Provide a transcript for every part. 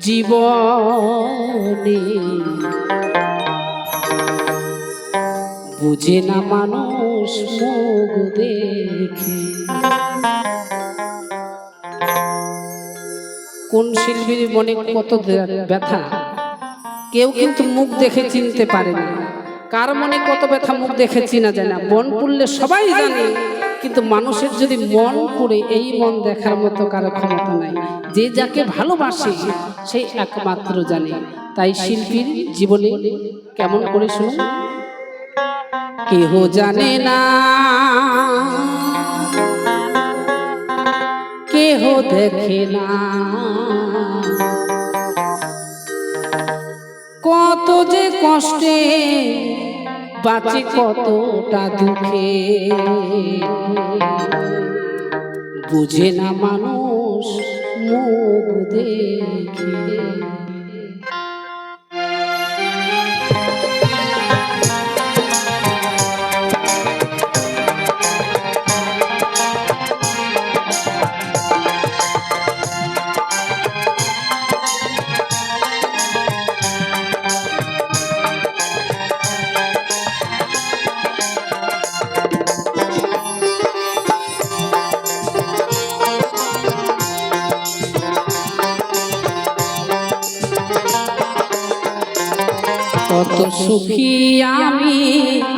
জীবনে বুঝে না মানুষ মুখ দেখে। কোন শিল্পীর মনে কত ব্যথা? কেউ কিন্তু মুখ দেখে চিনতে পারে না। কার মনে কত ব্যথা মুখ দেখে চিনা যায় না? বন পুড়লে সবাই জানে কিন্তু মানুষের যদি মন করে এই মন দেখার মতো কারও ক্ষমতা নাই। যে যাকে ভালোবাসে সেই একমাত্র জানে। তাই শিল্পীর জীবনে কেমন করে শুনুন? কেহ জানে না। কেহ দেখে না। কত যে কষ্টে বাঁচি কতটা দুঃখে। বুঝে না মানুষ মুখ দেখে। কত সুখী আমি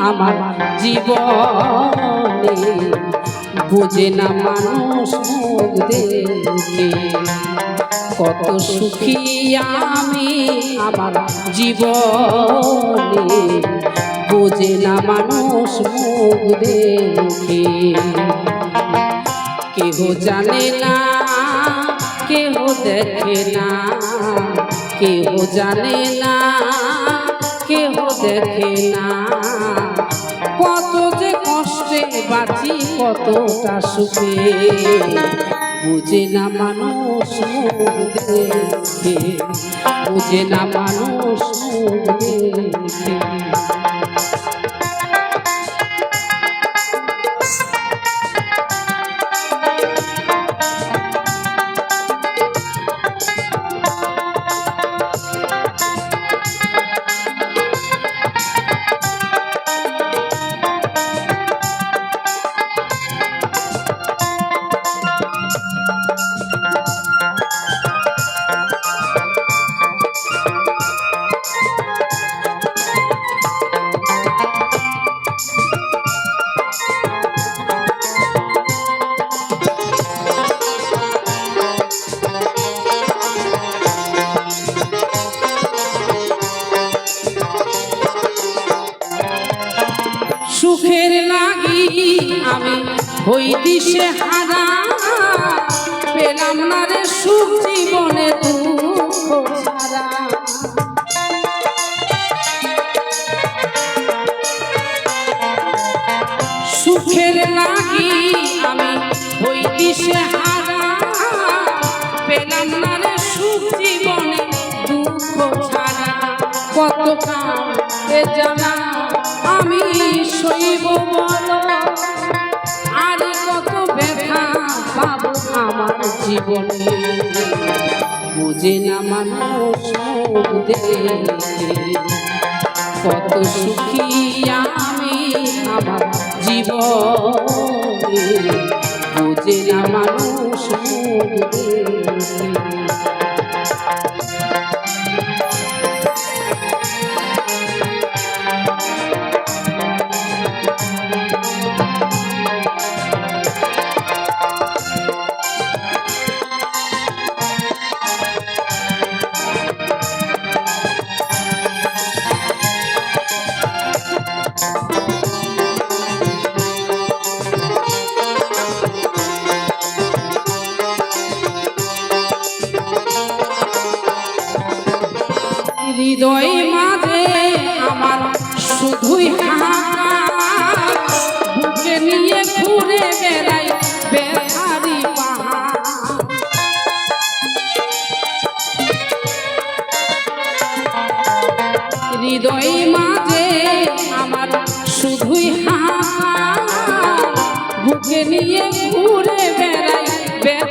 আমার জীবনে। বুঝে না মানুষ কত সুখী আমি আমার জীবনে। বুঝে না মানুষ মুখ দেখে কেহ জানে না, কেহ দেখে না। কেহ জানে না কেহ দেখে না। কত যে কষ্টে বাঁচি, কতটা সুখে। বুঝে না মানুষ বুঝে না মানুষ আমি হই দিশে হারা। পেলাম না রে সুখ জীবনে দুঃখ ছাড়া। সুখের লাগি আমি হই দিশে হারা। পেলাম না রে সুখ জীবনে দুঃখ ছাড়া। কত কালে জানা আমি শৈব বল। পাবো আমার জীবনে। বুঝে না মানুষ কত সুখী আমি আমার জীবনে। বুঝে না মানুষ হৃদয় মাঝে আমার শুধুই নিয়ে ঘুরে বেড়াই বেহারি হৃদয় মাঝে আমার শুধুই বুকে নিয়ে ঘুরে বেড়াই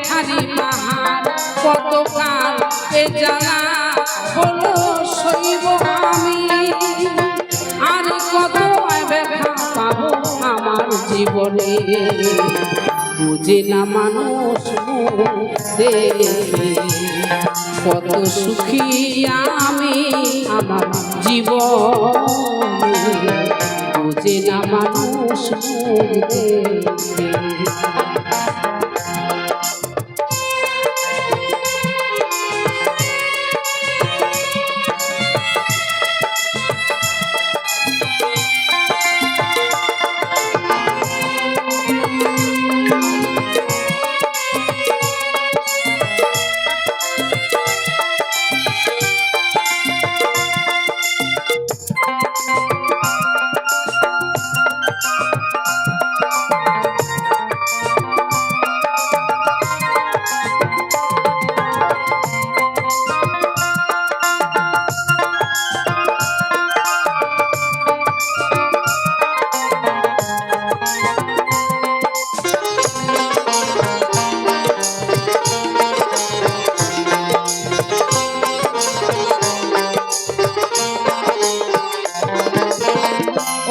ভারী পাহাড়। কতকাল এ জানা হলো? বুঝে না মানুষ কত সুখী আমি আমার জীব বুঝে না মানুষ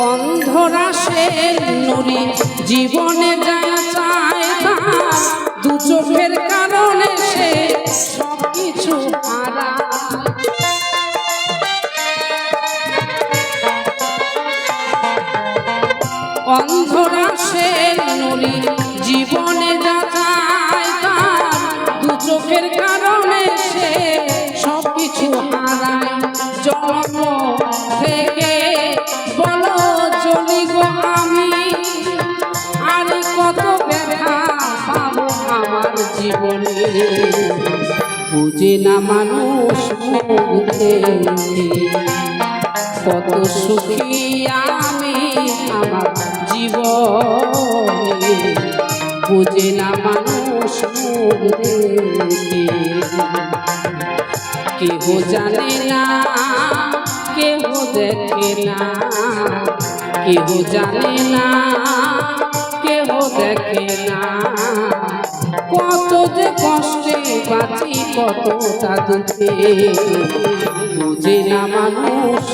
মুখ দেখে অন্ধরা সে নুরি জীবনে যা চায় তার দু চোখের কারণে সে সব কিছু হারায়। অন্ধরা সে নুরি জীবনে যা চায় তার দু চোখের কারণে সে সব কিছু হারায়। জন্ম থেকে জীবনে বুঝে না মানুষ মুখ কত সুখী আমি আমার জীবনে, বুঝে না মানুষ মুখ কেহ জানে না, কেহ দেখে না। কেহ জানে না, কেহ দেখে না। কত যে কষ্টে বাঁচি, কত তাদেরকে বুঝে না মানুষ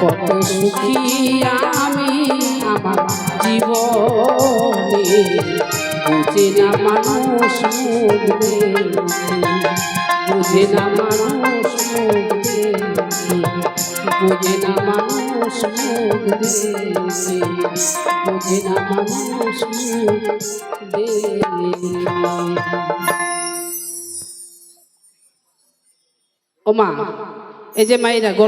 কত সুখী আমি আমার জীবনে। বুঝে না মানুষ বুঝে না মানুষ বুঝে না মানুষ মুখ দেখে বুঝে না মানুষ দেখে এই যে মাইরা গল্প